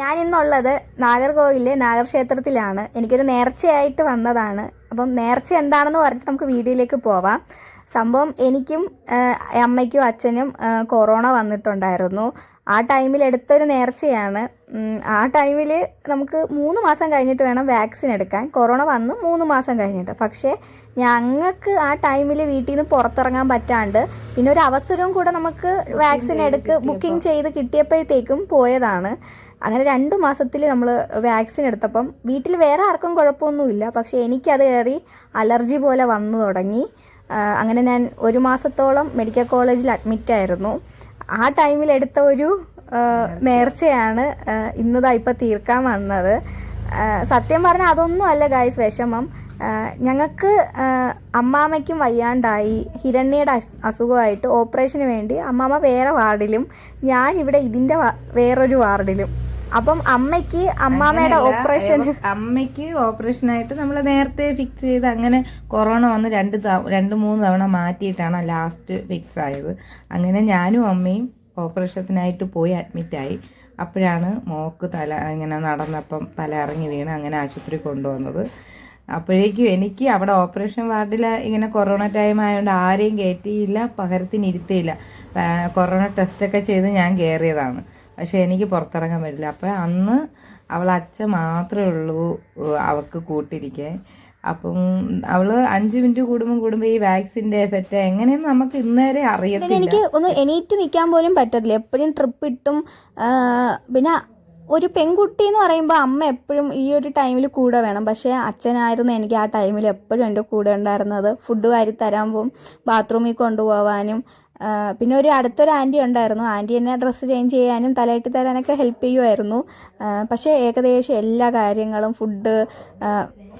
ഞാൻ ഇന്നുള്ളത് നാഗർകോവിലെ നാഗർക്ഷേത്രത്തിലാണ്. എനിക്കൊരു നേർച്ചയായിട്ട് വന്നതാണ്. അപ്പം നേർച്ച എന്താണെന്ന് പറഞ്ഞിട്ട് നമുക്ക് വീഡിയോയിലേക്ക് പോവാം. സംഭവം എനിക്കും അമ്മയ്ക്കും അച്ഛനും കൊറോണ വന്നിട്ടുണ്ടായിരുന്നു. ആ ടൈമിൽ എടുത്തൊരു നേർച്ചയാണ്. ആ ടൈമിൽ നമുക്ക് മൂന്ന് മാസം കഴിഞ്ഞിട്ട് വേണം വാക്സിൻ എടുക്കാൻ. കൊറോണ വന്ന് മൂന്ന് മാസം കഴിഞ്ഞിട്ട്. പക്ഷേ ഞങ്ങൾക്ക് ആ ടൈമിൽ വീട്ടിൽ നിന്ന് പുറത്തിറങ്ങാൻ പറ്റാണ്ട് പിന്നെ ഒരു അവസരവും കൂടെ നമുക്ക് വാക്സിൻ എടുക്ക് ബുക്കിംഗ് ചെയ്ത് കിട്ടിയപ്പോഴത്തേക്കും പോയതാണ്. അങ്ങനെ രണ്ട് മാസത്തിൽ നമ്മൾ വാക്സിൻ എടുത്തപ്പം വീട്ടിൽ വേറെ ആർക്കും കുഴപ്പമൊന്നുമില്ല. പക്ഷെ എനിക്കത് കയറി അലർജി പോലെ വന്നു തുടങ്ങി. അങ്ങനെ ഞാൻ ഒരു മാസത്തോളം മെഡിക്കൽ കോളേജിൽ അഡ്മിറ്റ് ആയിരുന്നു. ആ ടൈമിൽ എടുത്ത ഒരു നേർച്ചയാണ് ഇന്നതാ ഇപ്പം തീർക്കാൻ വന്നത്. സത്യം പറഞ്ഞാൽ അതൊന്നും അല്ല ഗായ്സ് വിഷമം. ഞങ്ങൾക്ക് അമ്മാമ്മയ്ക്കും വയ്യാണ്ടായി. ഹിരണ്യയുടെ അസുഖമായിട്ട് ഓപ്പറേഷന് വേണ്ടി അമ്മാമ്മ വേറെ വാർഡിലും ഞാൻ ഇവിടെ ഇതിന്റെ വേറൊരു വാർഡിലും. അപ്പം അമ്മയ്ക്ക് അമ്മാമ്മയുടെ ഓപ്പറേഷൻ അമ്മയ്ക്ക് ഓപ്പറേഷൻ ആയിട്ട് നമ്മൾ നേരത്തെ ഫിക്സ് ചെയ്ത് അങ്ങനെ കൊറോണ വന്ന് രണ്ട് രണ്ട് മൂന്ന് തവണ മാറ്റിയിട്ടാണ് ലാസ്റ്റ് ഫിക്സ് ആയത്. അങ്ങനെ ഞാനും അമ്മയും ഓപ്പറേഷത്തിനായിട്ട് പോയി അഡ്മിറ്റായി അപ്പോഴാണ് മോക്ക് തല ഇങ്ങനെ നടന്നപ്പം തല ഇറങ്ങി വീണ് അങ്ങനെ ആശുപത്രി കൊണ്ടുവന്നത്. അപ്പോഴേക്കും എനിക്ക് അവിടെ ഓപ്പറേഷൻ വാർഡിൽ ഇങ്ങനെ കൊറോണ ടൈം ആയതുകൊണ്ട് ആരെയും കയറ്റിയില്ല പകരത്തിന് ഇരുത്തിയില്ല ആ, കൊറോണ ടെസ്റ്റൊക്കെ ചെയ്ത് ഞാൻ കയറിയതാണ് പക്ഷെ എനിക്ക് പുറത്തിറങ്ങാൻ പറ്റില്ല. അപ്പോൾ അന്ന് അവൾ അച്ഛൻ മാത്രമേ ഉള്ളൂ അവൾക്ക് കൂട്ടിരിക്കാൻ. അപ്പം അവൾ അഞ്ച് മിനിറ്റ് കൂടുമ്പോൾ കൂടുമ്പോൾ ഈ വാക്സിന്റെ എഫക്റ്റ് എങ്ങനെയെന്ന് നമുക്ക് ഇന്നേരെ അറിയത്തില്ല. എനിക്ക് ഒന്ന് എണീറ്റ് നിൽക്കാൻ പോലും പറ്റത്തില്ല. എപ്പോഴും ട്രിപ്പ് ഇട്ടും പിന്നെ ഒരു പെൺകുട്ടി എന്ന് പറയുമ്പോൾ അമ്മ എപ്പോഴും ഈ ഒരു ടൈമിൽ കൂടെ വേണം. പക്ഷേ അച്ഛനായിരുന്നു എനിക്ക് ആ ടൈമിൽ എപ്പോഴും എന്റെ കൂടെ ഉണ്ടായിരുന്നത്. ഫുഡ് വാരി തരാൻ പോകും ബാത്റൂമിൽ കൊണ്ടുപോകാനും പിന്നെ ഒരു അടുത്തൊരു ആന്റി ഉണ്ടായിരുന്നു. ആന്റി എന്നെ ഡ്രസ്സ് ചേഞ്ച് ചെയ്യാനും തലയിട്ട് തരാനൊക്കെ ഹെൽപ്പ് ചെയ്യുമായിരുന്നു പക്ഷേ ഏകദേശം എല്ലാ കാര്യങ്ങളും ഫുഡ്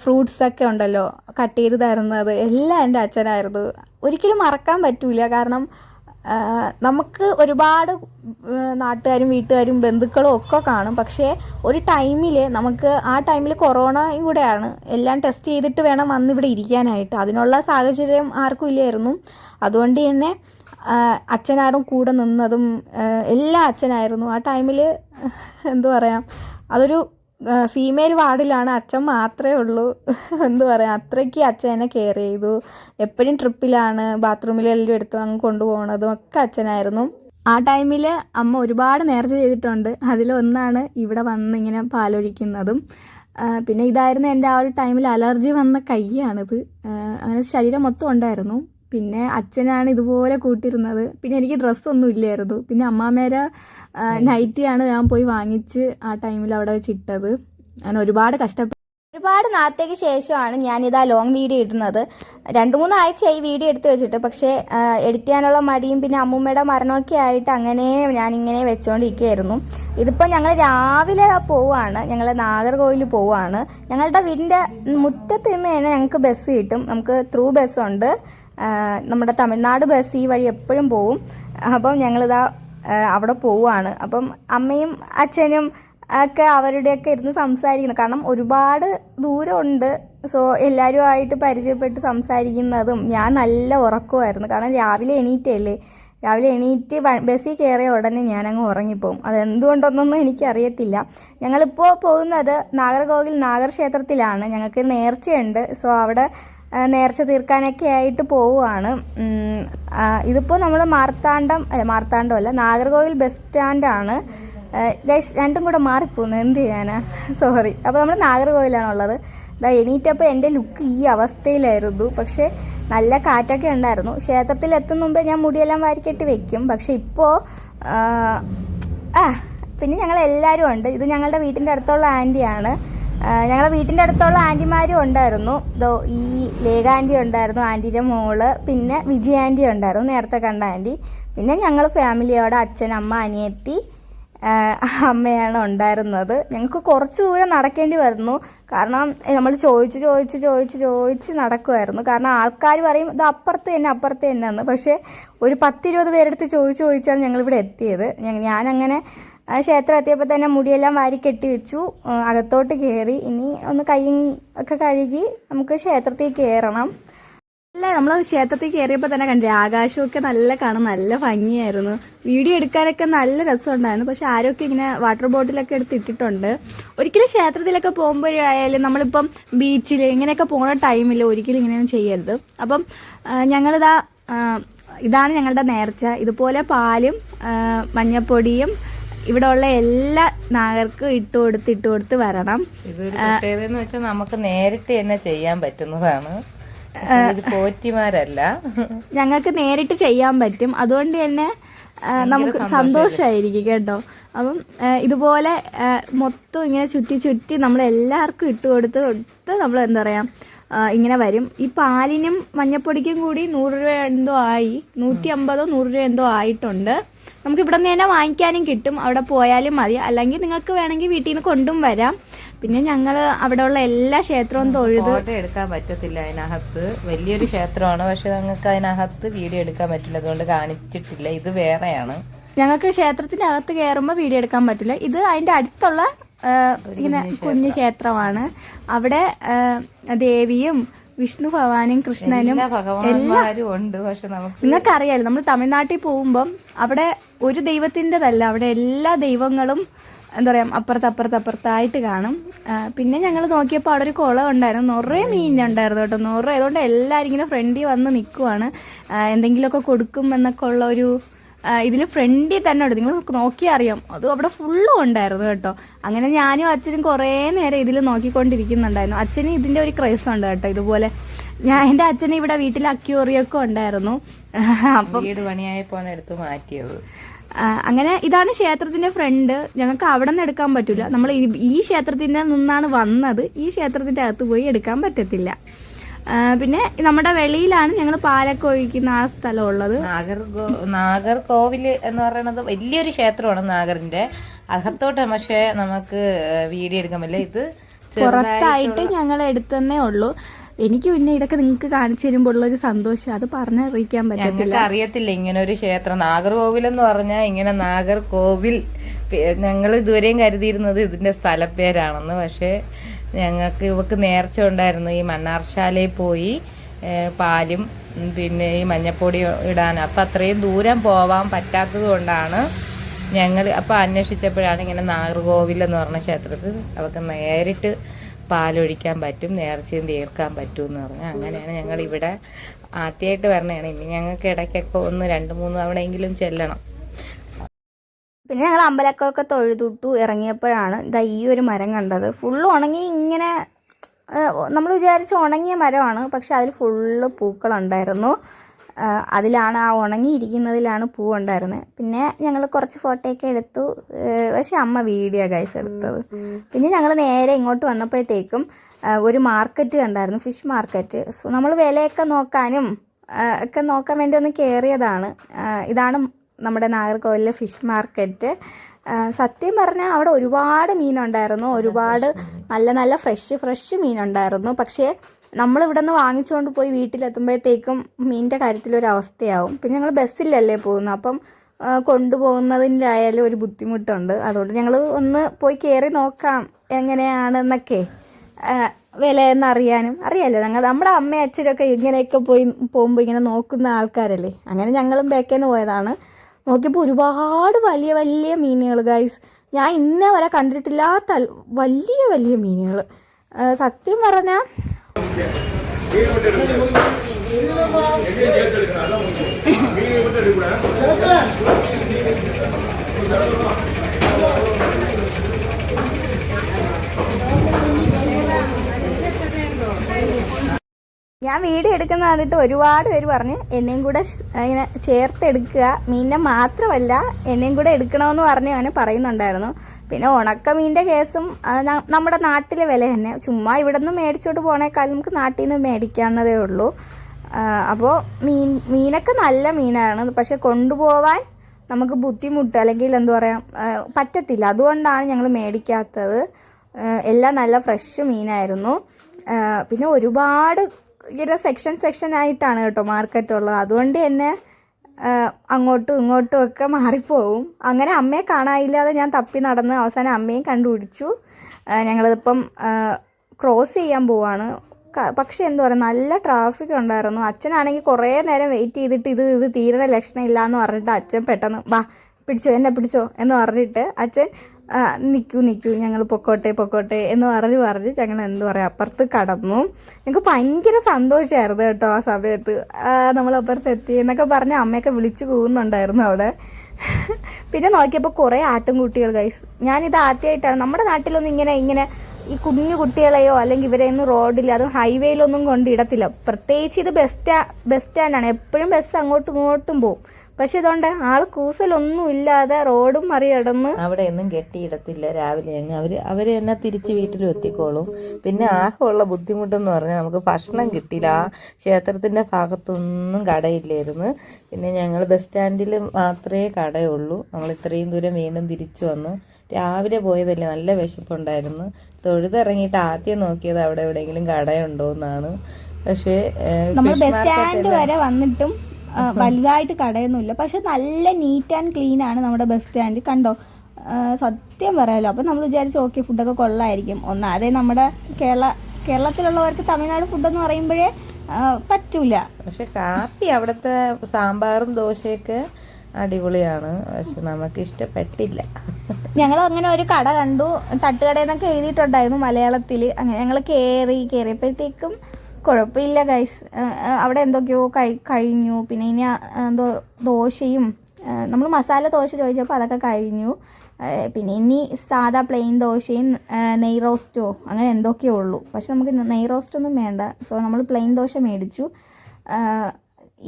ഫ്രൂട്ട്സൊക്കെ ഉണ്ടല്ലോ കട്ട് ചെയ്ത് തരുന്നത് എല്ലാം എന്റെ അച്ഛനായിരുന്നു. ഒരിക്കലും മറക്കാൻ പറ്റൂല. കാരണം നമുക്ക് ഒരുപാട് നാട്ടുകാരും വീട്ടുകാരും ബന്ധുക്കളും ഒക്കെ കാണും. പക്ഷേ ഒരു ടൈമിൽ നമുക്ക് ആ ടൈമിൽ കൊറോണയും കൂടെയാണ്. എല്ലാം ടെസ്റ്റ് ചെയ്തിട്ട് വേണം വന്ന് ഇവിടെ ഇരിക്കാനായിട്ട്. അതിനുള്ള സാഹചര്യം ആർക്കും ഇല്ലായിരുന്നു. അതുകൊണ്ട് തന്നെ അച്ഛനാരും കൂടെ നിന്നതും എല്ലാ അച്ഛനായിരുന്നു. ആ ടൈമിൽ എന്തു പറയാം അതൊരു ഫീമെയിൽ വാർഡിലാണ് അച്ഛൻ മാത്രമേ ഉള്ളൂ. എന്തു പറയാം അത്രയ്ക്ക് അച്ഛൻ എന്നെ കെയർ ചെയ്തു. എപ്പോഴും ട്രിപ്പിലാണ് ബാത്റൂമിലെല്ലാം എടുത്തു അങ്ങ് കൊണ്ടുപോകണതും ഒക്കെ അച്ഛനായിരുന്നു. ആ ടൈമിൽ അമ്മ ഒരുപാട് നേർച്ച ചെയ്തിട്ടുണ്ട്. അതിലൊന്നാണ് ഇവിടെ വന്ന് ഇങ്ങനെ പാലൊഴിക്കുന്നതും. പിന്നെ ഇതായിരുന്നു എന്റെ ആ ഒരു ടൈമിൽ അലർജി വന്ന കൈയാണിത്. അങ്ങനെ ശരീരം മൊത്തം ഉണ്ടായിരുന്നു. പിന്നെ അച്ഛനാണ് ഇതുപോലെ കൂട്ടിരുന്നത്. പിന്നെ എനിക്ക് ഡ്രസ്സൊന്നും ഇല്ലായിരുന്നു. പിന്നെ അമ്മാമേരെ നൈറ്റിയാണ് ഞാൻ പോയി വാങ്ങിച്ച് ആ ടൈമിൽ അവിടെ വെച്ചിട്ടത്. ഞാൻ ഒരുപാട് കഷ്ടപ്പെട്ടു. ഒരുപാട് നാളത്തേക്ക് ശേഷമാണ് ഞാനിതാ ലോങ് വീഡിയോ ഇടുന്നത്. രണ്ട് മൂന്ന് ആഴ്ചയായി വീഡിയോ എടുത്ത് വെച്ചിട്ട്. പക്ഷേ എഡിറ്റ് ചെയ്യാനുള്ള മടിയും പിന്നെ അമ്മൂമ്മയുടെ മരണമൊക്കെ ആയിട്ട് അങ്ങനെ ഞാനിങ്ങനെ വെച്ചുകൊണ്ടിരിക്കുകയായിരുന്നു ഇതിപ്പോൾ ഞങ്ങൾ രാവിലെ പോവുകയാണ് ഞങ്ങൾ നാഗർകോവിൽ പോവുകയാണ് ഞങ്ങളുടെ വീടിന്റെ മുറ്റത്ത് നിന്ന് തന്നെ ഞങ്ങൾക്ക് ബസ് കിട്ടും. നമുക്ക് ത്രൂ ബസ്സുണ്ട് നമ്മുടെ തമിഴ്നാട് ബസ് ഈ വഴി എപ്പോഴും പോവും. അപ്പം ഞങ്ങളിതാ അവിടെ പോവുകയാണ്. അപ്പം അമ്മയും അച്ഛനും ഒക്കെ അവരുടെയൊക്കെ ഇരുന്ന് സംസാരിക്കുന്നു. കാരണം ഒരുപാട് ദൂരമുണ്ട്. സോ എല്ലാവരുമായിട്ട് പരിചയപ്പെട്ട് സംസാരിക്കുന്നതും ഞാൻ നല്ല ഉറക്കമായിരുന്നു. കാരണം രാവിലെ എണീറ്റല്ലേ? രാവിലെ എണീറ്റ് ബസ്സിൽ കയറിയ ഉടനെ ഞാനങ്ങ് ഉറങ്ങിപ്പോവും. അതെന്തുകൊണ്ടൊന്നൊന്നും എനിക്കറിയത്തില്ല. ഞങ്ങളിപ്പോൾ പോകുന്നത് നാഗർകോവിൽ നാഗർക്ഷേത്രത്തിലാണ്. ഞങ്ങൾക്ക് നേർച്ചയുണ്ട്. സോ അവിടെ നേർച്ച തീർക്കാനൊക്കെ ആയിട്ട് പോവുകയാണ്. ഇതിപ്പോൾ നമ്മൾ മാർത്താണ്ഡം അല്ല മാർത്താണ്ഡം അല്ല നാഗർകോവിൽ ബസ് സ്റ്റാൻഡാണ്. ഗൈസ് രണ്ടും കൂടെ മാറിപ്പോന്നു എന്ത് ചെയ്യാനാ? സോറി അപ്പോൾ നമ്മൾ നാഗർകോവിലാണുള്ളത്. ഇതാ എണീറ്റപ്പോൾ എന്റെ ലുക്ക് ഈ അവസ്ഥയിലായിരുന്നു. പക്ഷേ നല്ല കാറ്റൊക്കെ ഉണ്ടായിരുന്നു. ക്ഷേത്രത്തിൽ എത്തുന്ന മുമ്പേ ഞാൻ മുടിയെല്ലാം വാരിക്കെട്ടി വെക്കും. പക്ഷെ ഇപ്പോൾ ആ പിന്നെ ഞങ്ങൾ എല്ലാവരും ഉണ്ട്. ഇത് ഞങ്ങളുടെ വീട്ടിന്റെ അടുത്തുള്ള ആന്റിയാണ് ഞങ്ങളുടെ വീട്ടിന്റെ അടുത്തുള്ള ആന്റിമാരും ഉണ്ടായിരുന്നു. ഇതോ ഈ ലേഖ ആന്റി ഉണ്ടായിരുന്നു ആന്റിയുടെ മോൾ പിന്നെ വിജയ ആന്റി ഉണ്ടായിരുന്നു നേരത്തെ കണ്ട ആന്റി പിന്നെ ഞങ്ങൾ ഫാമിലിയോടെ അച്ഛൻ അമ്മ അനിയത്തി അമ്മയാണ് ഉണ്ടായിരുന്നത്. ഞങ്ങൾക്ക് കുറച്ച് ദൂരം നടക്കേണ്ടി വരുന്നു. കാരണം നമ്മൾ ചോദിച്ച് ചോദിച്ച് ചോദിച്ച് ചോദിച്ച് നടക്കുമായിരുന്നു കാരണം ആൾക്കാർ പറയും ഇത് അപ്പുറത്ത് തന്നെ അപ്പുറത്ത് തന്നെ എന്ന്. പക്ഷേ ഒരു പത്തിരുപത് പേരെടുത്ത് ചോദിച്ച് ചോദിച്ചാണ് ഞങ്ങളിവിടെ എത്തിയത്. ഞാൻ ഞാനങ്ങനെ ആ, ക്ഷേത്രം എത്തിയപ്പോൾ തന്നെ മുടിയെല്ലാം വാരി കെട്ടി വെച്ചു. അകത്തോട്ട് കയറി ഇനി ഒന്ന് കൈയും ഒക്കെ കഴുകി നമുക്ക് ക്ഷേത്രത്തിൽ കയറണം അല്ല നമ്മൾ ക്ഷേത്രത്തിൽ കയറിയപ്പോൾ തന്നെ കണ്ടില്ലേ ആകാശമൊക്കെ നല്ല കാണാൻ നല്ല ഭംഗിയായിരുന്നു. വീഡിയോ എടുക്കാനൊക്കെ നല്ല രസമുണ്ടായിരുന്നു. പക്ഷെ ആരൊക്കെ ഇങ്ങനെ വാട്ടർ ബോട്ടിലൊക്കെ എടുത്ത് ഇട്ടിട്ടുണ്ട്. ഒരിക്കലും ക്ഷേത്രത്തിലൊക്കെ പോകുമ്പോഴായാലും നമ്മളിപ്പം ബീച്ചിൽ ഇങ്ങനെയൊക്കെ പോകുന്ന ടൈമിൽ ഒരിക്കലും ഇങ്ങനെയൊന്നും ചെയ്യരുത്. അപ്പം ഞങ്ങളിതാ ഇതാണ് ഞങ്ങളുടെ നേർച്ച. ഇതുപോലെ പാലും മഞ്ഞപ്പൊടിയും ഇവിടെ ഉള്ള എല്ലാ നാഗർക്കും ഇട്ട് കൊടുത്ത് ഇട്ട് കൊടുത്ത് വരണം. എന്ന് വെച്ചാൽ നമുക്ക് നേരിട്ട് തന്നെ ചെയ്യാൻ പറ്റുന്നതാണ്. പോറ്റിമാരല്ല. ഞങ്ങൾക്ക് നേരിട്ട് ചെയ്യാൻ പറ്റും. അതുകൊണ്ട് തന്നെ നമുക്ക് സന്തോഷമായിരിക്കും. കേട്ടോ. അപ്പം ഇതുപോലെ മൊത്തം ഇങ്ങനെ ചുറ്റി ചുറ്റി നമ്മൾ എല്ലാവർക്കും ഇട്ട് കൊടുത്ത് കൊടുത്ത് നമ്മൾ എന്താ പറയുക ഇങ്ങനെ വരും. ഈ പാലിനും മഞ്ഞപ്പൊടിക്കും കൂടി നൂറ് രൂപ എന്തോ ആയി. നൂറ്റി അമ്പതോ നൂറ് രൂപ എന്തോ ആയിട്ടുണ്ട്. നമുക്ക് ഇവിടെ നിന്ന് തന്നെ വാങ്ങിക്കാനും കിട്ടും. അവിടെ പോയാലും മതി. അല്ലെങ്കിൽ നിങ്ങൾക്ക് വേണമെങ്കിൽ വീട്ടിൽ നിന്ന് കൊണ്ടും വരാം. പിന്നെ ഞങ്ങൾ അവിടെ ഉള്ള എല്ലാ ക്ഷേത്രവും തൊഴുത് ഫോട്ടോ എടുക്കാൻ പറ്റത്തില്ല അതിനകത്ത്. വലിയൊരു ക്ഷേത്രമാണ്. പക്ഷെ ഞങ്ങൾക്ക് അതിനകത്ത് വീഡിയോ എടുക്കാൻ പറ്റില്ല. അതുകൊണ്ട് കാണിച്ചിട്ടില്ല. ഇത് വേറെയാണ്. ഞങ്ങൾക്ക് ക്ഷേത്രത്തിന്റെ അകത്ത് കയറുമ്പോൾ വീഡിയോ എടുക്കാൻ പറ്റില്ല. ഇത് അതിന്റെ അടുത്തുള്ള ഇങ്ങനെ കുഞ്ഞു ക്ഷേത്രമാണ്. അവിടെ ദേവിയും വിഷ്ണു ഭഗവാനും കൃഷ്ണനും എല്ലാവരും ഉണ്ട്. പക്ഷെ നമുക്ക് നിങ്ങൾക്കറിയാലോ നമ്മൾ തമിഴ്നാട്ടിൽ പോകുമ്പം അവിടെ ഒരു ദൈവത്തിന്റെതല്ല അവിടെ എല്ലാ ദൈവങ്ങളും എന്താ പറയുക അപ്പുറത്ത് അപ്പുറത്ത് അപ്പുറത്തായിട്ട് കാണും. പിന്നെ ഞങ്ങൾ നോക്കിയപ്പോൾ അവിടെ ഒരു കുളം ഉണ്ടായിരുന്നു. നിറയെ മീനുണ്ടായിരുന്നു കേട്ടോ. നിറയെ. അതുകൊണ്ട് എല്ലാവരും ഇങ്ങനെ ഫ്രണ്ടി വന്ന് നിൽക്കുവാണ് എന്തെങ്കിലുമൊക്കെ കൊടുക്കും എന്നൊക്കെ ഉള്ള ഒരു ഇതിൽ ഫ്രണ്ടി തന്നെ ഉണ്ട്. നിങ്ങൾ നോക്കിയാൽ അറിയാം. അതും അവിടെ ഫുള്ളും ഉണ്ടായിരുന്നു കേട്ടോ. അങ്ങനെ ഞാനും അച്ഛനും കുറേ നേരം ഇതിൽ നോക്കിക്കൊണ്ടിരിക്കുന്നുണ്ടായിരുന്നു. അച്ഛന് ഇതിന്റെ ഒരു ക്രൈസ് ഉണ്ട് കേട്ടോ ഇതുപോലെ. ഞാൻ എന്റെ അച്ഛന് ഇവിടെ വീട്ടിൽ അക്യൂറിയൊക്കെ ഉണ്ടായിരുന്നു. വീട് പണിയായപ്പോഴാണ് എടുത്ത് മാറ്റിയത്. അങ്ങനെ ഇതാണ് ക്ഷേത്രത്തിന്റെ ഫ്രണ്ട് ഞങ്ങൾക്ക് അവിടെ നിന്ന് എടുക്കാൻ പറ്റില്ല നമ്മൾ ഈ- ക്ഷേത്രത്തിന്റെ നിന്നാണ് വന്നത്. ഈ ക്ഷേത്രത്തിന്റെ അകത്ത് പോയി എടുക്കാൻ പറ്റത്തില്ല. പിന്നെ നമ്മുടെ വെളിയിലാണ് ഞങ്ങൾ പാലൊക്കെ ഒഴിക്കുന്ന ആ സ്ഥലം ഉള്ളത്. നാഗർകോ നാഗർകോവിൽ എന്ന് പറയുന്നത് വലിയൊരു ക്ഷേത്രമാണ് നാഗറിന്റെ. അകത്തോട്ട് പക്ഷെ നമുക്ക് വീഡിയോ എടുക്കാൻ പറ്റില്ല. ഇത് പുറത്തായിട്ട് ഞങ്ങൾ എടുത്തന്നേ ഉള്ളൂ. എനിക്ക് പിന്നെ ഇതൊക്കെ നിങ്ങൾക്ക് കാണിച്ചു ഒരു സന്തോഷം. അത് പറഞ്ഞറിയിക്കാൻ പറ്റത്തില്ല. അറിയത്തില്ല ഇങ്ങനെ ഒരു ക്ഷേത്രം. നാഗർകോവിൽ എന്ന് പറഞ്ഞാൽ ഇങ്ങനെ നാഗർകോവിൽ. ഞങ്ങൾ ഇതുവരെയും കരുതിയിരുന്നത് ഇതിന്റെ സ്ഥലപ്പേരാണെന്ന്. പക്ഷേ ഞങ്ങൾക്ക് ഇവക്ക് നേർച്ച ഉണ്ടായിരുന്നു. ഈ മണ്ണാർശാലയിൽ പോയി പാലും പിന്നെ ഈ മഞ്ഞപ്പൊടി ഇടാൻ. അപ്പം അത്രയും ദൂരം പോവാൻ പറ്റാത്തത് കൊണ്ടാണ് ഞങ്ങൾ അപ്പം അന്വേഷിച്ചപ്പോഴാണ് ഇങ്ങനെ നാഗർകോവിൽ എന്ന് പറഞ്ഞ ക്ഷേത്രത്തിൽ അവർക്ക് നേരിട്ട് പാലൊഴിക്കാൻ പറ്റും നേർച്ചയും തീർക്കാൻ പറ്റും എന്ന് പറഞ്ഞു. അങ്ങനെയാണ് ഞങ്ങൾ ഇവിടെ ആദ്യമായിട്ട് വരണതാണ് ഇനി ഞങ്ങൾക്ക് ഇടയ്ക്കൊക്കെ ഒന്ന് രണ്ട് മൂന്ന് തവണയെങ്കിലും ചെല്ലണം. പിന്നെ ഞങ്ങൾ അമ്പലക്കൊക്കെ തൊഴുതുട്ടു ഇറങ്ങിയപ്പോഴാണ് ഇതാ ഈ ഒരു മരം കണ്ടത്. ഫുള്ള് ഉണങ്ങി ഇങ്ങനെ നമ്മൾ വിചാരിച്ച ഉണങ്ങിയ മരമാണ് പക്ഷെ അതിൽ ഫുള്ള് പൂക്കളുണ്ടായിരുന്നു. അതിലാണ് ആ ഉണങ്ങിയിരിക്കുന്നതിലാണ് പൂ ഉണ്ടായിരുന്നത് പിന്നെ ഞങ്ങൾ കുറച്ച് ഫോട്ടോയൊക്കെ എടുത്തു. പക്ഷെ അമ്മ വീഡിയോ ഗൈസ് എടുത്തത്. പിന്നെ ഞങ്ങൾ നേരെ ഇങ്ങോട്ട് വന്നപ്പോഴത്തേക്കും ഒരു മാർക്കറ്റ് കണ്ടായിരുന്നു ഫിഷ് മാർക്കറ്റ് സോ നമ്മൾ വിലയൊക്കെ നോക്കാനും ഒക്കെ നോക്കാൻ വേണ്ടി ഒന്ന് കയറിയതാണ് ഇതാണ് നമ്മുടെ നാഗർകോവിലെ ഫിഷ് മാർക്കറ്റ് സത്യം പറഞ്ഞാൽ അവിടെ ഒരുപാട് മീനുണ്ടായിരുന്നു. ഒരുപാട് നല്ല നല്ല ഫ്രഷ് ഫ്രഷ് മീനുണ്ടായിരുന്നു. പക്ഷേ നമ്മൾ ഇവിടെ നിന്ന് വാങ്ങിച്ചുകൊണ്ട് പോയി വീട്ടിലെത്തുമ്പോഴത്തേക്കും മീനിന്റെ കാര്യത്തിലൊരവസ്ഥയാവും. പിന്നെ ഞങ്ങൾ ബസ്സിലല്ലേ പോകുന്നത് അപ്പം ആ, കൊണ്ടുപോകുന്നതിന്റെ ആയാലും ഒരു ബുദ്ധിമുട്ടുണ്ട്. അതുകൊണ്ട് ഞങ്ങൾ ഒന്ന് പോയി കയറി നോക്കാം എങ്ങനെയാണെന്നൊക്കെ വില എന്നറിയാനും അറിയാലോ ഞങ്ങൾ നമ്മുടെ അമ്മയും അച്ഛനൊക്കെ ഇങ്ങനെയൊക്കെ പോയി പോകുമ്പോൾ ഇങ്ങനെ നോക്കുന്ന ആൾക്കാരല്ലേ? അങ്ങനെ ഞങ്ങളും ബേക്കേന്ന് പോയതാണ്. നോക്കിയപ്പോൾ ഒരുപാട് വലിയ വലിയ മീനുകൾ ഗൈസ് ഞാൻ ഇന്നേ വരെ കണ്ടിട്ടില്ലാത്ത വലിയ വലിയ മീനുകൾ സത്യം പറഞ്ഞാൽ மீன் மட்டும் எடுக்கக்கூடாது. எங்கேயும் ഞാൻ വീഡിയോ എടുക്കുന്ന കണ്ടിട്ട് ഒരുപാട് പേര് പറഞ്ഞ് എന്നെയും കൂടെ ഇങ്ങനെ ചേർത്തെടുക്കുക. മീനിനെ മാത്രമല്ല എന്നെയും കൂടെ എടുക്കണമെന്ന് പറഞ്ഞ് അങ്ങനെ പറയുന്നുണ്ടായിരുന്നു. പിന്നെ ഉണക്ക മീനിന്റെ കേസും നമ്മുടെ നാട്ടിലെ വില തന്നെ. ചുമ്മാ ഇവിടെ നിന്ന് മേടിച്ചോട്ട് പോണേക്കാളും നമുക്ക് നാട്ടിൽ നിന്ന് മേടിക്കാവുന്നതേ ഉള്ളൂ. അപ്പോൾ മീൻ മീനൊക്കെ നല്ല മീനാണ്. പക്ഷെ കൊണ്ടുപോവാൻ നമുക്ക് ബുദ്ധിമുട്ട് അല്ലെങ്കിൽ എന്താ പറയുക പറ്റത്തില്ല. അതുകൊണ്ടാണ് ഞങ്ങൾ മേടിക്കാത്തത്. എല്ലാം നല്ല ഫ്രഷ് മീനായിരുന്നു. പിന്നെ ഒരുപാട് ഇങ്ങനെ സെക്ഷൻ സെക്ഷൻ ആയിട്ടാണ് കേട്ടോ മാർക്കറ്റ് ഉള്ളത്. അതുകൊണ്ട് തന്നെ അങ്ങോട്ടും ഇങ്ങോട്ടും ഒക്കെ മാറിപ്പോവും. അങ്ങനെ അമ്മയെ കാണാനില്ലാതെ ഞാൻ തപ്പി നടന്ന് അവസാനം അമ്മയും കണ്ടുപിടിച്ചു. ഞങ്ങളിതിപ്പം ക്രോസ് ചെയ്യാൻ പോവാണ്. പക്ഷേ എന്താ പറയുക നല്ല ട്രാഫിക് ഉണ്ടായിരുന്നു. അച്ഛനാണെങ്കിൽ കുറേ നേരം വെയിറ്റ് ചെയ്തിട്ട് ഇത് ഇത് തീരണ ലക്ഷണം ഇല്ല എന്ന് പറഞ്ഞിട്ട് അച്ഛൻ പെട്ടെന്ന് വാ പിടിച്ചോ എന്നെ പിടിച്ചോ എന്ന് പറഞ്ഞിട്ട് അച്ഛൻ നിൽക്കൂ നിൽക്കൂ ഞങ്ങൾ പൊക്കോട്ടെ പൊക്കോട്ടെ എന്ന് പറഞ്ഞ് പറഞ്ഞ് ഞങ്ങൾ എന്താ പറയുക അപ്പുറത്ത് കടന്നു. ഞങ്ങൾക്ക് ഭയങ്കര സന്തോഷമായിരുന്നു കേട്ടോ ആ സമയത്ത്. നമ്മൾ അപ്പുറത്ത് എത്തി എന്നൊക്കെ പറഞ്ഞ് അമ്മയൊക്കെ വിളിച്ചു പോകുന്നുണ്ടായിരുന്നു അവിടെ. പിന്നെ നോക്കിയപ്പോൾ കുറേ ആട്ടുംകുട്ടികൾ ഗൈസ് ഞാനിത് ആദ്യമായിട്ടാണ് നമ്മുടെ നാട്ടിലൊന്നും ഇങ്ങനെ ഇങ്ങനെ ഈ കുഞ്ഞു കുട്ടികളെയോ അല്ലെങ്കിൽ ഇവരെയൊന്നും റോഡിൽ അതും ഹൈവേയിലൊന്നും കൊണ്ടിടത്തില്ല പ്രത്യേകിച്ച് ഇത് ബസ് സ്റ്റാ ബസ് സ്റ്റാൻഡാണ് എപ്പോഴും ബസ് അങ്ങോട്ടും ഇങ്ങോട്ടും പോകും പക്ഷെ ഇതുകൊണ്ട് ആൾ കൂസലൊന്നും ഇല്ലാതെ റോഡും മറികടന്ന് അവിടെ ഒന്നും കെട്ടിയിടത്തില്ല രാവിലെ അങ്ങ്. അവർ അവർ തന്നെ തിരിച്ച് വീട്ടിലും എത്തിക്കോളും. പിന്നെ ആകെയുള്ള ബുദ്ധിമുട്ടെന്ന് പറഞ്ഞാൽ നമുക്ക് ഭക്ഷണം കിട്ടിയില്ല. ആ ക്ഷേത്രത്തിന്റെ ഭാഗത്തൊന്നും കടയില്ലായിരുന്നു. പിന്നെ ഞങ്ങൾ ബസ് സ്റ്റാൻഡിൽ മാത്രമേ കടയുള്ളൂ. നമ്മൾ ഇത്രയും ദൂരം വീണ്ടും തിരിച്ചു വന്നു. രാവിലെ പോയതല്ലേ നല്ല വിശപ്പുണ്ടായിരുന്നു. തൊഴുതിറങ്ങിയിട്ട് ആദ്യം നോക്കിയത് അവിടെ എവിടെയെങ്കിലും കടയുണ്ടോ എന്നാണ് പക്ഷേ നമ്മൾ ബസ് സ്റ്റാൻഡ് വരെ വന്നിട്ടും വലുതായിട്ട് കടയൊന്നുമില്ല. പക്ഷെ നല്ല നീറ്റ് ആൻഡ് ക്ലീൻ ആണ് നമ്മുടെ ബസ് സ്റ്റാൻഡ് കണ്ടോ? സത്യം പറയാലോ അപ്പം നമ്മൾ വിചാരിച്ചു ഓക്കെ ഫുഡൊക്കെ കൊള്ളായിരിക്കും. ഒന്നാതെ നമ്മുടെ കേരള കേരളത്തിലുള്ളവർക്ക് തമിഴ്നാട് ഫുഡെന്ന് പറയുമ്പോഴേ പറ്റൂല. പക്ഷെ കാപ്പി അവിടുത്തെ സാമ്പാറും ദോശയൊക്കെ അടിപൊളിയാണ്. പക്ഷെ നമുക്ക് ഇഷ്ടപ്പെട്ടില്ല. ഞങ്ങൾ അങ്ങനെ ഒരു കട കണ്ടു. തട്ടുകടയെന്നൊക്കെ എഴുതിയിട്ടുണ്ടായിരുന്നു മലയാളത്തിൽ അങ്ങനെ ഞങ്ങൾ കയറി കയറിയപ്പോഴത്തേക്കും കുഴപ്പമില്ല ഗൈസ് അവിടെ എന്തൊക്കെയോ കഴി കഴിഞ്ഞു. പിന്നെ ഇനി എന്തോ ദോശയും നമ്മൾ മസാല ദോശ ചോദിച്ചപ്പോൾ അതൊക്കെ കഴിഞ്ഞു. പിന്നെ ഇനി സാധാ പ്ലെയിൻ ദോശയും നെയ് റോസ്റ്റോ അങ്ങനെ എന്തൊക്കെയോ ഉള്ളൂ. പക്ഷെ നമുക്ക് നെയ് റോസ്റ്റ് ഒന്നും വേണ്ട. സോ നമ്മൾ പ്ലെയിൻ ദോശ മേടിച്ചു.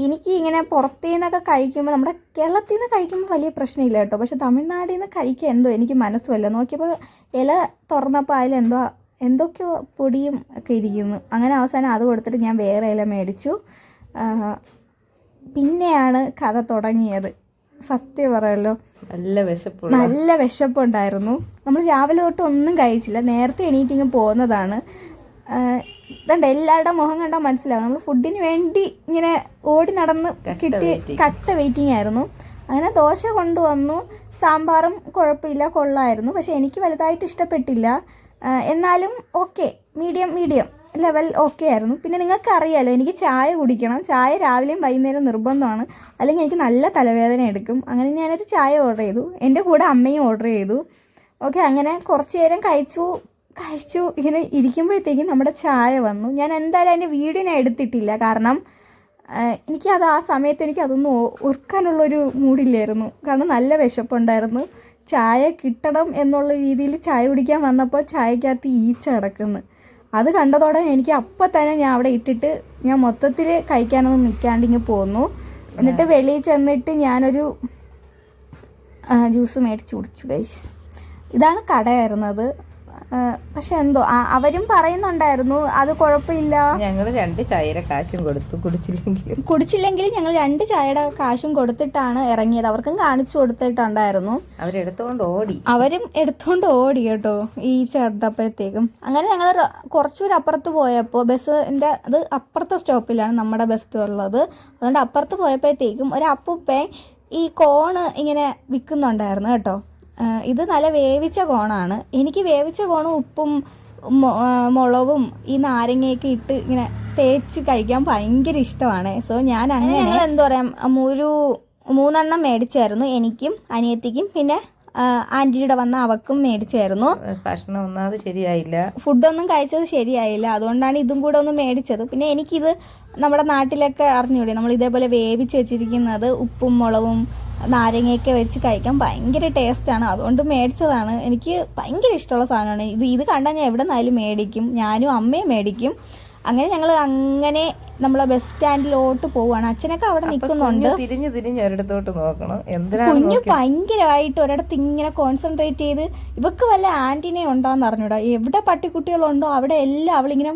എനിക്ക് ഇങ്ങനെ പുറത്തു നിന്നൊക്കെ കഴിക്കുമ്പോൾ നമ്മുടെ കേരളത്തിൽ നിന്ന് കഴിക്കുമ്പോൾ വലിയ പ്രശ്നമില്ല കേട്ടോ. പക്ഷെ തമിഴ്നാട്ടിൽ നിന്ന് കഴിക്കുക എന്തോ എനിക്ക് മനസ്സുമല്ല നോക്കിയപ്പോൾ ഇല തുറന്നപ്പോൾ അതിൽ എന്തോ എന്തൊക്കെയോ പൊടിയും ഒക്കെ ഇരിക്കുന്നു. അങ്ങനെ അവസാനം അത് കൊടുത്തിട്ട് ഞാൻ വേറെ ഇല മേടിച്ചു. പിന്നെയാണ് കഥ തുടങ്ങിയത്. സത്യം പറയല്ലോ. നല്ല വിശപ്പ്. നല്ല വിശപ്പുണ്ടായിരുന്നു. നമ്മൾ രാവിലെ തൊട്ട് ഒന്നും കഴിച്ചില്ല. നേരത്തെ എണീറ്റിങ് പോകുന്നതാണ്. ഇതുണ്ട് എല്ലാവരുടെ മുഖം കണ്ടാൽ മനസ്സിലാവും. നമ്മൾ ഫുഡിന് വേണ്ടി ഇങ്ങനെ ഓടി നടന്ന് കിട്ടി കട്ട വെയിറ്റിംഗ് ആയിരുന്നു. അങ്ങനെ ദോശ കൊണ്ടുവന്നു. സാമ്പാറും കുഴപ്പമില്ല കൊള്ളായിരുന്നു. പക്ഷെ എനിക്ക് വലുതായിട്ട് ഇഷ്ടപ്പെട്ടില്ല. എന്നാലും okay medium medium level okay ആയിരുന്നു. പിന്നെ നിങ്ങൾക്ക് അറിയാലോ എനിക്ക് ചായ കുടിക്കണം. ചായ രാവിലെയും വൈകുന്നേരം നിർബന്ധമാണ്. അല്ലെങ്കിൽ എനിക്ക് നല്ല തലവേദന എടുക്കും. അങ്ങനെ ഞാനൊരു ചായ ഓർഡർ ചെയ്തു. എന്റെ കൂടെ അമ്മയും ഓർഡർ ചെയ്തു. ഓക്കെ അങ്ങനെ കുറച്ച് നേരം കഴിച്ചു. കഴിച്ചു. ഇങ്ങനെ ഇരിക്കുമ്പോഴത്തേക്കും നമ്മുടെ ചായ വന്നു. ഞാൻ എന്തായാലും അതിന്റെ വീഡിയോ ഞാൻ എടുത്തിട്ടില്ല. കാരണം എനിക്കത് ആ സമയത്ത് എനിക്ക് അതൊന്നും ഓർക്കാനുള്ളൊരു മൂഡില്ലായിരുന്നു കാരണം നല്ല വിശപ്പുണ്ടായിരുന്നു. ചായ കിട്ടണം എന്നുള്ള രീതിയിൽ ചായ കുടിക്കാൻ വന്നപ്പോൾ ചായക്കകത്ത് ഈച്ച കിടക്കുന്നു. അത് കണ്ടതോടെ എനിക്ക് അപ്പം തന്നെ ഞാൻ അവിടെ ഇട്ടിട്ട് ഞാൻ മൊത്തത്തിൽ കഴിക്കാനൊന്നും നിൽക്കാണ്ട് ഇങ്ങ് പോന്നു. എന്നിട്ട് വെളിയിൽ ചെന്നിട്ട് ഞാനൊരു ജ്യൂസ് മേടിച്ച് കുടിച്ചു ഗൈസ് ഇതാണ് കടയായിരുന്നത്. പക്ഷെ എന്തോ അവരും പറയുന്നുണ്ടായിരുന്നു അത് കുഴപ്പമില്ല. ഞങ്ങൾ രണ്ട് ചായയുടെ കാശും കൊടുത്തു കുടിച്ചില്ലെങ്കിൽ കുടിച്ചില്ലെങ്കിൽ ഞങ്ങൾ രണ്ട് ചായയുടെ കാശും കൊടുത്തിട്ടാണ് ഇറങ്ങിയത്. അവർക്കും കാണിച്ചു കൊടുത്തിട്ടുണ്ടായിരുന്നു. അവരെടുത്തോണ്ട് ഓടി. അവരും എടുത്തോണ്ട് ഓടി കേട്ടോ ഈ ചേർത്തപ്പോഴത്തേക്കും അങ്ങനെ ഞങ്ങൾ കുറച്ചൂരി അപ്പുറത്ത് പോയപ്പോൾ ബസ്സിന്റെ അത് അപ്പുറത്തെ സ്റ്റോപ്പിലാണ് നമ്മുടെ ബസ് ഉള്ളത് അതുകൊണ്ട് അപ്പുറത്ത് പോയപ്പോഴത്തേക്കും ഒരു അപ്പുപ്പൻ ഈ കോണ് ഇങ്ങനെ വിൽക്കുന്നുണ്ടായിരുന്നു കേട്ടോ. ഇത് നല്ല വേവിച്ച കോണാണ്. എനിക്ക് വേവിച്ച കോണും ഉപ്പും മുളവും മുളകും ഈ നാരങ്ങയൊക്കെ ഇട്ട് ഇങ്ങനെ തേച്ച് കഴിക്കാൻ ഭയങ്കര ഇഷ്ടമാണ്. സോ ഞാൻ അങ്ങനെ ഞങ്ങൾ എന്താ പറയുക ഒരു മൂന്നെണ്ണം മേടിച്ചായിരുന്നു. എനിക്കും അനിയത്തിക്കും. പിന്നെ ആന്റിയുടെ ആന്റിയുടെ വന്ന അവക്കും മേടിച്ചായിരുന്നു. ഭക്ഷണം ഒന്നാമത് ശരിയായില്ല. ഫുഡൊന്നും കഴിച്ചത് ശരിയായില്ല. അതുകൊണ്ടാണ് ഇതും കൂടെ ഒന്ന് മേടിച്ചത്. പിന്നെ എനിക്കിത് നമ്മുടെ നാട്ടിലൊക്കെ അറിഞ്ഞൂടെ? നമ്മൾ ഇതേപോലെ വേവിച്ച് വെച്ചിരിക്കുന്നത് ഉപ്പും മുളകും നാരങ്ങയൊക്കെ വെച്ച് കഴിക്കാൻ ഭയങ്കര ടേസ്റ്റാണ്. അതുകൊണ്ട് മേടിച്ചതാണ്. എനിക്ക് ഭയങ്കര ഇഷ്ടമുള്ള സാധനമാണ്. ഇത് ഇത് കണ്ടാൽ ഞാൻ എവിടെ നിന്നായാലും മേടിക്കും. ഞാനും അമ്മയും മേടിക്കും. അങ്ങനെ ഞങ്ങൾ അങ്ങനെ നമ്മളെ ബസ് സ്റ്റാൻഡിലോട്ട് പോവാണ്. അച്ഛനൊക്കെ അവിടെ നിൽക്കുന്നുണ്ട് തിരിഞ്ഞു തിരിഞ്ഞ് ഒരിടത്തോട്ട് നോക്കണം. എന്തിനാ കുഞ്ഞു ഭയങ്കരമായിട്ട് ഒരിടത്ത് ഇങ്ങനെ കോൺസെൻട്രേറ്റ് ചെയ്ത് ഇവക്ക് വല്ല ആന്റിനെ ഉണ്ടോന്ന് അറിഞ്ഞൂടാ. എവിടെ പട്ടിക്കുട്ടികളുണ്ടോ അവിടെ എല്ലാം അവളിങ്ങനെ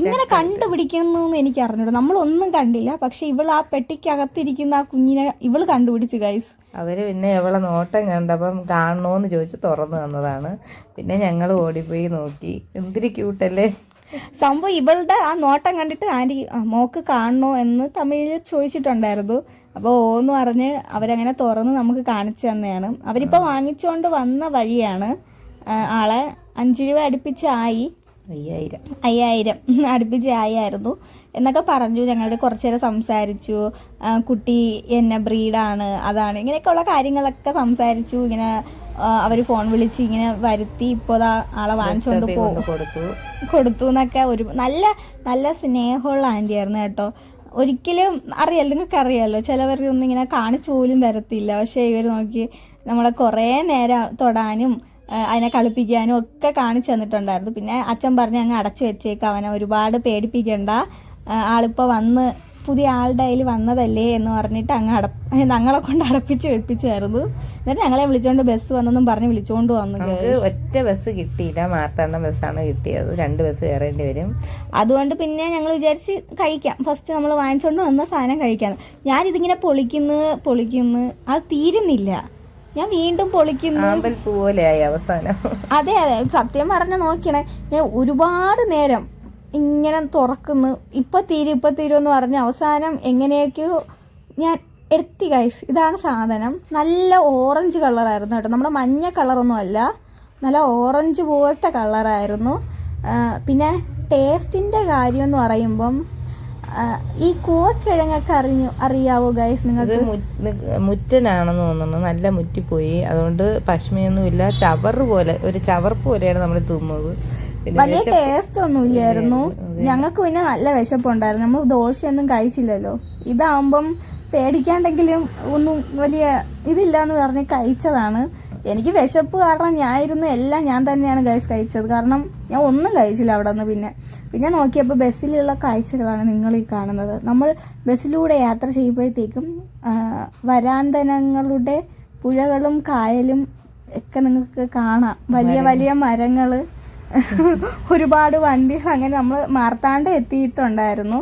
ഇങ്ങനെ കണ്ടുപിടിക്കുന്നു എന്ന് എനിക്ക് അറിഞ്ഞൂടാ. നമ്മളൊന്നും കണ്ടില്ല. പക്ഷെ ഇവൾ ആ പെട്ടിക്കകത്തിരിക്കുന്ന ആ കുഞ്ഞിനെ ഇവൾ കണ്ടുപിടിച്ചു ഗൈസ് അവർ പിന്നെ എവളെ നോട്ടം കണ്ടപ്പം കാണണോന്ന് ചോദിച്ച് തുറന്നു തന്നതാണ്. പിന്നെ ഞങ്ങൾ ഓടിപ്പോയി നോക്കി. എന്തിരി ക്യൂട്ടല്ലേ സംഭവം ഇവളുടെ ആ നോട്ടം കണ്ടിട്ട് ആന്റി "ആ, മോക്ക് കാണണോ? എന്ന് തമിഴിൽ ചോദിച്ചിട്ടുണ്ടായിരുന്നു. അപ്പോൾ ഓന്ന് പറഞ്ഞ് അവരങ്ങനെ തുറന്ന് നമുക്ക് കാണിച്ചു തന്നെയാണ്. അവരിപ്പോൾ വാങ്ങിച്ചുകൊണ്ട് വന്ന വഴിയാണ് ആളെ അഞ്ച് രൂപ അടുപ്പിച്ചായി. അയ്യായിരം. അയ്യായിരം. അടുപ്പിച്ച് ആയായിരുന്നു. എന്നൊക്കെ പറഞ്ഞു. ഞങ്ങളുടെ കുറച്ച് നേരം സംസാരിച്ചു. കുട്ടി എന്നെ ബ്രീഡാണ് അതാണ്. ഇങ്ങനെയൊക്കെയുള്ള കാര്യങ്ങളൊക്കെ സംസാരിച്ചു. ഇങ്ങനെ അവർ ഫോൺ വിളിച്ച് ഇങ്ങനെ വരുത്തി ഇപ്പോൾ ആളെ വാങ്ങിച്ചുകൊണ്ട് പോകും. കൊടുത്തു. എന്നൊക്കെ ഒരു നല്ല നല്ല സ്നേഹമുള്ള ആന്റി ആയിരുന്നു കേട്ടോ. ഒരിക്കലും അറിയാലോ നിങ്ങൾക്ക് അറിയാലോ ചിലവരൊന്നും ഇങ്ങനെ കാണിച്ചു പോലും തരത്തില്ല. പക്ഷേ ഇവർ നോക്കി നമ്മളെ കുറേ നേരം തൊടാനും അതിനെ കളിപ്പിക്കാനും ഒക്കെ കാണിച്ചു തന്നിട്ടുണ്ടായിരുന്നു പിന്നെ അച്ഛൻ പറഞ്ഞ് അങ്ങ് അടച്ചു വെച്ചേക്കും അവനെ ഒരുപാട് പേടിപ്പിക്കണ്ട. ആളിപ്പോൾ വന്ന് പുതിയ ആളുടെ കയ്യിൽ വന്നതല്ലേ എന്ന് പറഞ്ഞിട്ട് അങ്ങ് അട ഞങ്ങളെ കൊണ്ട് അടപ്പിച്ച് വെപ്പിച്ചായിരുന്നു. എന്നിട്ട് ഞങ്ങളെ വിളിച്ചോണ്ട് ബസ് വന്നെന്നും പറഞ്ഞ് വിളിച്ചോണ്ട് വന്നു ഒറ്റ ബസ് കിട്ടിയില്ല. മാർത്താണ്ഡം ബസ്സാണ് കിട്ടിയത്. രണ്ട് ബസ് കയറേണ്ടി വരും. അതുകൊണ്ട് പിന്നെ ഞങ്ങൾ വിചാരിച്ച് കഴിക്കാം. ഫസ്റ്റ് നമ്മൾ വാങ്ങിച്ചുകൊണ്ട് വന്ന സാധനം കഴിക്കാം. ഞാനിതിങ്ങനെ പൊളിക്കുന്നു പൊളിക്കുന്നു. അത് തീരുന്നില്ല. ഞാൻ വീണ്ടും പൊളിക്കുന്നു. പോലെയായി അവസാനം. അതെ അതെ. സത്യം പറഞ്ഞ നോക്കിയണേ ഞാൻ ഒരുപാട് നേരം ഇങ്ങനെ തുറക്കുന്നു. ഇപ്പൊ തീരും ഇപ്പൊ തീരും എന്ന് പറഞ്ഞ് അവസാനം എങ്ങനെയൊക്കെയോ ഞാൻ എടുത്തി ഗൈസ് ഇതാണ് സാധനം. നല്ല ഓറഞ്ച് കളറായിരുന്നു കേട്ടോ. നമ്മുടെ മഞ്ഞ കളറൊന്നും അല്ല. നല്ല ഓറഞ്ച് പോലത്തെ കളറായിരുന്നു പിന്നെ ടേസ്റ്റിന്റെ കാര്യം എന്ന് പറയുമ്പം ഈ കൂവക്കിഴങ്ങൊക്കെ അറിഞ്ഞു അറിയാവോ ഗൈസ് നിങ്ങൾക്ക്? മുറ്റനാണെന്ന് തോന്നുന്നു. നല്ല മുറ്റിപ്പോയി. അതുകൊണ്ട് പശ്മയൊന്നും ഇല്ല ചവറ് പോലെ ഒരു ചവർ പോലെയാണ് നമ്മൾ തിന്നത്. വലിയ ടേസ്റ്റ് ഒന്നും ഇല്ലായിരുന്നു ഞങ്ങൾക്ക് പിന്നെ നല്ല വിശപ്പുണ്ടായിരുന്നു. നമ്മൾ ദോശയൊന്നും കഴിച്ചില്ലല്ലോ. ഇതാവുമ്പം പേടിക്കാണ്ടെങ്കിലും ഒന്നും വലിയ ഇതില്ല എന്ന് പറഞ്ഞ് കഴിച്ചതാണ്. എനിക്ക് വിശപ്പ് കാരണം ഞാൻ ഇരുന്ന് എല്ലാം ഞാൻ തന്നെയാണ് ഗൈസ് കഴിച്ചത്. കാരണം ഞാൻ ഒന്നും കഴിച്ചില്ല അവിടെ നിന്ന് പിന്നെ. പിന്നെ നോക്കിയപ്പോൾ ബസ്സിലുള്ള കാഴ്ചകളാണ് നിങ്ങൾ ഈ കാണുന്നത്. നമ്മൾ ബസ്സിലൂടെ യാത്ര ചെയ്യുമ്പോഴത്തേക്കും വരാന്തനങ്ങളുടെ പുഴകളും കായലും ഒക്കെ നിങ്ങൾക്ക് കാണാം. വലിയ വലിയ മരങ്ങൾ ഒരുപാട് വണ്ടികൾ അങ്ങനെ നമ്മൾ മാർത്താണ്ട് എത്തിയിട്ടുണ്ടായിരുന്നു.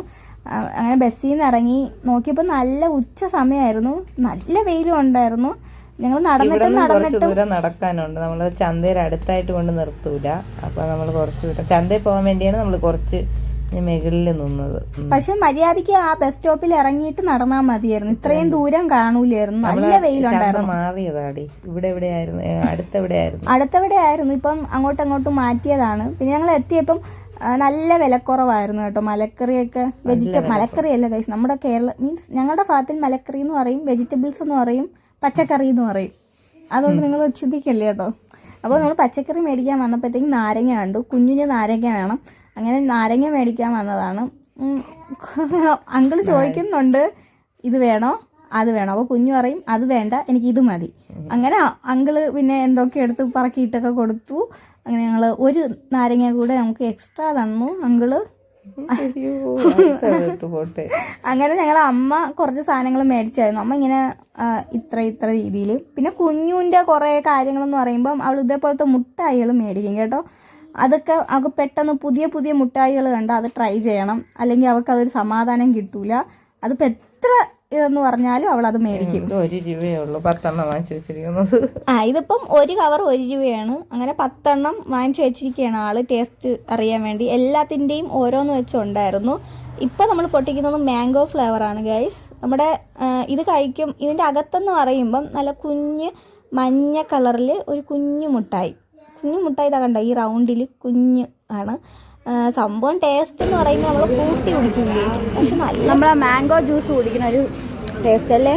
അങ്ങനെ ബസ്സിൽ നിന്ന് ഇറങ്ങി നോക്കിയപ്പോൾ നല്ല ഉച്ച സമയമായിരുന്നു. നല്ല വെയിലും ഉണ്ടായിരുന്നു. ഞങ്ങൾ നടന്നിട്ട് നടന്നിട്ടും ദൂരം നടക്കാനുണ്ട്. നമ്മൾ ചന്തയിൽ അടുത്തായിട്ട് കൊണ്ട് നിർത്തൂല. അപ്പൊ നമ്മൾ കുറച്ച് ദൂരം ചന്തയിൽ പോകാൻ വേണ്ടിയാണ് നമ്മൾ കുറച്ച് മുകളിൽ നിന്നത്. പക്ഷെ മര്യാദയ്ക്ക് ആ ബസ് സ്റ്റോപ്പിൽ ഇറങ്ങിയിട്ട് നടന്നാൽ മതിയായിരുന്നു. ഇത്രയും ദൂരം കാണൂലായിരുന്നു. നല്ല വെയിലുണ്ടായിരുന്നു. മാറിയതാടി. ഇവിടെ എവിടെയായിരുന്നു? അടുത്തെവിടെയായിരുന്നു? അടുത്തവിടെ ആയിരുന്നു ഇപ്പം അങ്ങോട്ടും അങ്ങോട്ടും മാറ്റിയതാണ്. പിന്നെ ഞങ്ങൾ എത്തിയപ്പം നല്ല വിലക്കുറവായിരുന്നു കേട്ടോ. മലക്കറിയൊക്കെ വെജിറ്റബിൾ മലക്കറി അല്ല കഴിച്ചു നമ്മുടെ കേരള മീൻസ് ഞങ്ങളുടെ ഭാഗത്തിൽ മലക്കറി എന്ന് പറയും വെജിറ്റബിൾസ് എന്ന് പറയും പച്ചക്കറി എന്ന് പറയും. അതുകൊണ്ട് നിങ്ങൾ ചിന്തിക്കല്ലേ കേട്ടോ? അപ്പോൾ നമ്മൾ പച്ചക്കറി മേടിക്കാൻ വന്നപ്പോഴത്തേക്കും നാരങ്ങ കണ്ടു. കുഞ്ഞിന് നാരങ്ങ വേണം. അങ്ങനെ നാരങ്ങ മേടിക്കാൻ വന്നതാണ്. അങ്കിൾ ചോദിക്കുന്നുണ്ട് ഇത് വേണോ? അത് വേണോ. അപ്പോൾ കുഞ്ഞു പറയും അത് വേണ്ട എനിക്ക് ഇത് മതി. അങ്ങനെ അങ്കിൾ പിന്നെ എന്തൊക്കെ എടുത്ത് പറക്കിയിട്ടൊക്കെ കൊടുത്തു. അങ്ങനെ ഞങ്ങൾ ഒരു നാരങ്ങ കൂടെ നമുക്ക് എക്സ്ട്രാ തന്നു അങ്കിൾ. അങ്ങനെ ഞങ്ങൾ അമ്മ കുറച്ച് സാധനങ്ങൾ മേടിച്ചായിരുന്നു. അമ്മ ഇങ്ങനെ ഇത്ര ഇത്ര രീതിയിൽ പിന്നെ കുഞ്ഞുവിന്റെ കുറേ കാര്യങ്ങളെന്ന് പറയുമ്പം അവൾ ഇതേപോലത്തെ മുട്ടായികൾ മേടിക്കും കേട്ടോ. അതൊക്കെ അവൾക്ക് പെട്ടെന്ന് പുതിയ പുതിയ മുട്ടായികൾ കണ്ടാൽ അത് ട്രൈ ചെയ്യണം. അല്ലെങ്കിൽ അവൾക്ക് അതൊരു സമാധാനം കിട്ടൂല. അതിപ്പോൾ എത്ര ഇതെന്ന് പറഞ്ഞാലും അവൾ അത് മേടിക്കും. ഒരു രൂപയേ ഉള്ളൂ. പത്തെണ്ണം വാങ്ങിച്ചു വെച്ചിരിക്കുന്നത്. ആ ഇതിപ്പം ഒരു കവർ ഒരു രൂപയാണ്. അങ്ങനെ പത്തെണ്ണം വാങ്ങിച്ചു വെച്ചിരിക്കുകയാണ് ആൾ. ടേസ്റ്റ് അറിയാൻ വേണ്ടി എല്ലാത്തിന്റെയും ഓരോന്ന് വെച്ചുണ്ടായിരുന്നു. ഇപ്പം നമ്മൾ പൊട്ടിക്കുന്നത് മാംഗോ ഫ്ലേവർ ആണ് ഗൈസ് നമ്മുടെ ഇത് കഴിക്കും. ഇതിന്റെ അകത്തെന്ന് പറയുമ്പം നല്ല കുഞ്ഞ് മഞ്ഞ കളറിൽ ഒരു കുഞ്ഞു മുട്ടായി. കുഞ്ഞു മുട്ടായി ഇതാ കണ്ടോ? ഈ റൗണ്ടിൽ കുഞ്ഞ് ആണ്. സംഭവം ടേസ്റ്റ് എന്ന് പറയുമ്പോൾ നമ്മൾ കൂട്ടി കുടിക്കില്ലേ പക്ഷെ നല്ല നമ്മൾ മാംഗോ ജ്യൂസ് കുടിക്കുന്ന ഒരു ടേസ്റ്റ് അല്ലേ?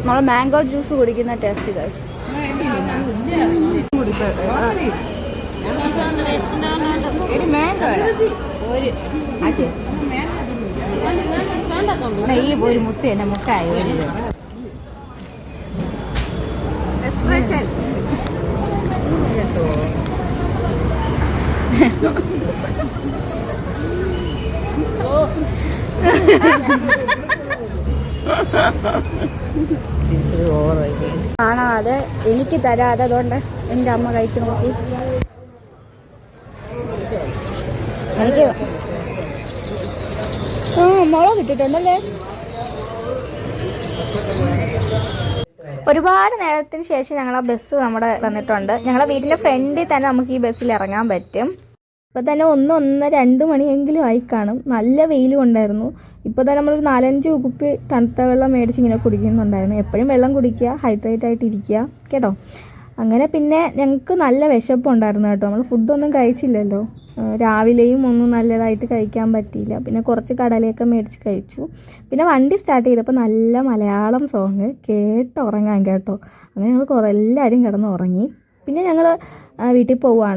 നമ്മൾ മാംഗോ ജ്യൂസ് കുടിക്കുന്ന ടേസ്റ്റ് ഗൈസ് ഈ ഒരു മുട്ട തന്നെ മുട്ടായി? ഒരു രൂപ ചിരിച്ചത് ഓവറായി പോയി. കാണാതെ എനിക്ക് തരാതെ അതുകൊണ്ട് എന്റെ അമ്മ കഴിച്ചു നോക്കി എനിക്ക് ആ മുളക് ഇട്ടിട്ടുണ്ടല്ലേ? ഒരുപാട് നേരത്തിന് ശേഷം ഞങ്ങൾ ആ ബസ് നമ്മുടെ വന്നിട്ടുണ്ട്. ഞങ്ങളെ വീടിന്റെ ഫ്രണ്ടിൽ തന്നെ നമുക്ക് ഈ ബസ്സിൽ ഇറങ്ങാൻ പറ്റും. ഇപ്പോൾ തന്നെ ഒന്ന് ഒന്ന് രണ്ട് മണിയെങ്കിലും ആയി കാണും. നല്ല വെയിലും ഉണ്ടായിരുന്നു ഇപ്പോൾ തന്നെ നമ്മളൊരു നാലഞ്ച് കുപ്പി തണുത്ത വെള്ളം മേടിച്ച് ഇങ്ങനെ കുടിക്കുന്നുണ്ടായിരുന്നു. എപ്പോഴും വെള്ളം കുടിക്കുക ഹൈഡ്രേറ്റ് ആയിട്ട് ഇരിക്കുക കേട്ടോ? അങ്ങനെ പിന്നെ ഞങ്ങൾക്ക് നല്ല വിശപ്പുണ്ടായിരുന്നു കേട്ടോ. നമ്മൾ ഫുഡൊന്നും കഴിച്ചില്ലല്ലോ. രാവിലെയും ഒന്നും നല്ലതായിട്ട് കഴിക്കാൻ പറ്റിയില്ല. പിന്നെ കുറച്ച് കടലയൊക്കെ മേടിച്ച് കഴിച്ചു. പിന്നെ വണ്ടി സ്റ്റാർട്ട് ചെയ്തപ്പോൾ നല്ല മലയാളം സോങ് കേട്ട് ഉറങ്ങാൻ കേട്ടോ. അങ്ങനെ ഞങ്ങൾ കുറേ എല്ലാവരും കിടന്ന് ഉറങ്ങി. പിന്നെ ഞങ്ങൾ വീട്ടിൽ പോവുകയാണ്